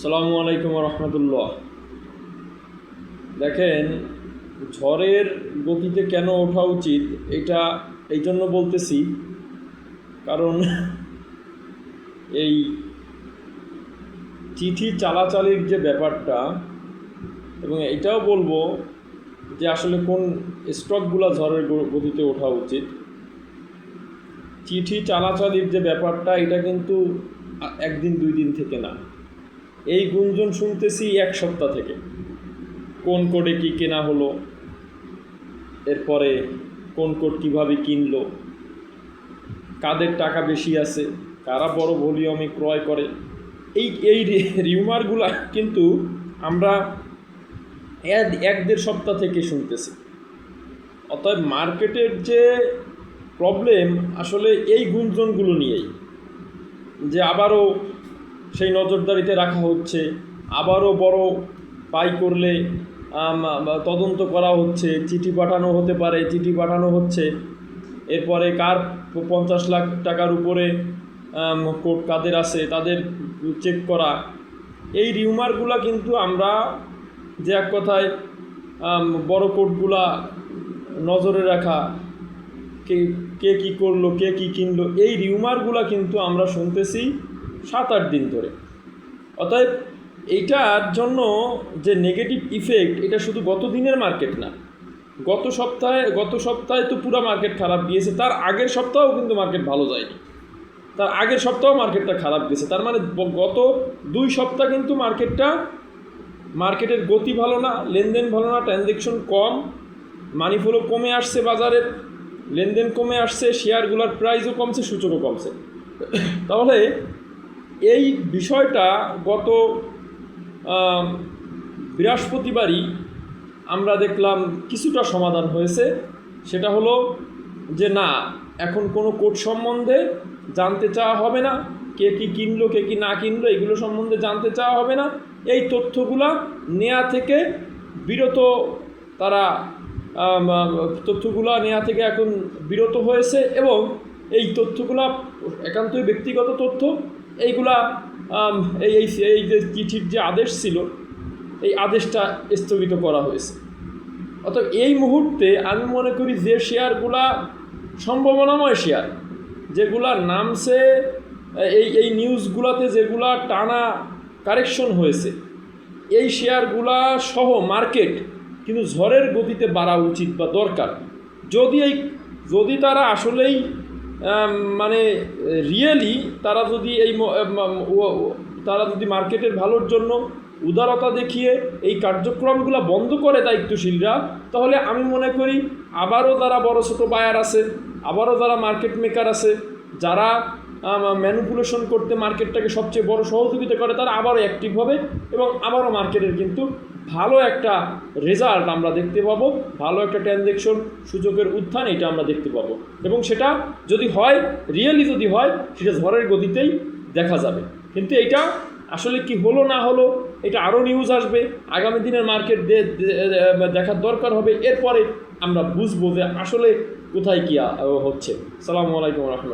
সালামু আলাইকুম রহমতুল্লাহ দেখেন, ঝড়ের গতিতে কেন ওঠা উচিত এটা এই জন্য বলতেছি, কারণ এই চিঠি চালাচালির যে ব্যাপারটা, এবং এটাও বলব যে আসলে কোন স্টকগুলো ঝড়ের গতিতে ওঠা উচিত। চিঠি চালাচালির যে ব্যাপারটা, এটা কিন্তু একদিন, দুই দিন থেকে না। এই গুঞ্জন শুনতেছি এক সপ্তাহ থেকে। কোন কোডে কি কেনা হলো? এরপরে কোন কোড কীভাবে কিনলো? কাদের টাকা বেশি আছে? কারা বড় ভলিউমে ক্রয় করে? এই এই রিউমারগুলো কিন্তু আমরা এক দেড় সপ্তাহ থেকে শুনতেছি। অতএব মার্কেটের যে প্রবলেম আসলে এই গুঞ্জনগুলো নিয়েই। যে আবারও সেই নজরদারিতে রাখা হচ্ছে। আবারও বড় পাই করলে তদন্ত করা হচ্ছে। চিঠি পাঠানো হতে পারে, চিঠি পাঠানো হচ্ছে। এরপরে কার পঞ্চাশ লাখ টাকার উপরে কোর্ট কাদের আছে, তাদের চেক করা। এই রিউমারগুলা কিন্তু আমরা যে এক কথায় বড় কোর্টগুলা নজরে রাখা, কে কে কী করল, কে কী কিনলো, এই রিউমারগুলা কিন্তু আমরা শুনতেছি। সাত, আট দিন ধরে। অতএব এইটার জন্য যে নেগেটিভ ইফেক্ট এটা শুধু গত দিনের মার্কেট না। গত সপ্তাহে গত সপ্তাহে তো পুরো মার্কেট খারাপ গিয়েছে, তার আগের সপ্তাহেও কিন্তু মার্কেট ভালো যায়নি। তার আগের সপ্তাহেও মার্কেটটা খারাপ গেছে তার মানে গত দুই সপ্তাহ কিন্তু মার্কেটটা মার্কেটের গতি ভালো না, লেনদেন ভালো না ট্রানজ্যাকশন কম মানি ফ্লো কমে আসছে বাজারের লেনদেন কমে আসছে শেয়ারগুলোর প্রাইসও কমছে, সূচকও কমছে। তাহলে এই বিষয়টা গত বৃহস্পতিবারই আমরা দেখলাম কিছুটা সমাধান হয়েছে। সেটা হলো যে না, এখন কোনো কোড সম্বন্ধে জানতে চাওয়া হবে না, কে কি কিনলো, কে কি না কিনলো, এগুলো সম্বন্ধে জানতে চাওয়া হবে না। এই তথ্যগুলা নেয়া থেকে বিরত তারা তথ্যগুলা নেওয়া থেকে এখন বিরত হয়েছে এবং এই তথ্যগুলা একান্তই ব্যক্তিগত তথ্য। এইগুলা এই এই যে চিঠির যে আদেশ ছিল, এই আদেশটা স্থগিত করা হয়েছে। অর্থাৎ এই মুহূর্তে আমি মনে করি যে শেয়ারগুলা সম্ভাবনাময় শেয়ার যেগুলা নামছে এই এই নিউজগুলাতে যেগুলা টানা কারেকশন হয়েছে, এই শেয়ারগুলা সহ মার্কেট কিন্তু ঝড়ের গতিতে বাড়া উচিত বা দরকার। যদি এই, যদি তারা আসলেই মানে রিয়েলি তারা যদি এই তারা যদি মার্কেটের ভালোর জন্য উদারতা দেখিয়ে এই কার্যক্রমগুলো বন্ধ করে দায়িত্বশীলরা, তাহলে আমি মনে করি আবারও যারা বড় ছোটো বায়ার আছে, আবারও যারা মার্কেট মেকার আছে, যারা ম্যানুপুলেশন করতে মার্কেটটাকে সবচেয়ে বড় সহযোগিতা করে, তারা আবারও অ্যাক্টিভ হবে এবং আবারও মার্কেটের কিন্তু ভালো একটা রেজাল্ট আমরা দেখতে পাবো, ভালো একটা ট্রানজ্যাকশন সূচকের উত্থান এটা আমরা দেখতে পাবো। এবং সেটা যদি হয় রিয়েলি যদি হয়, সেটা ঝড়ের গতিতেই দেখা যাবে। কিন্তু এটা আসলে কি হলো না হলো, এটা আরও নিউজ আসবে, আগামী দিনের মার্কেট দেখার দরকার হবে, এরপরে আমরা বুঝব যে আসলে কোথায় কী হচ্ছে। সালামু আলাইকুম রহমতুল্লাহ।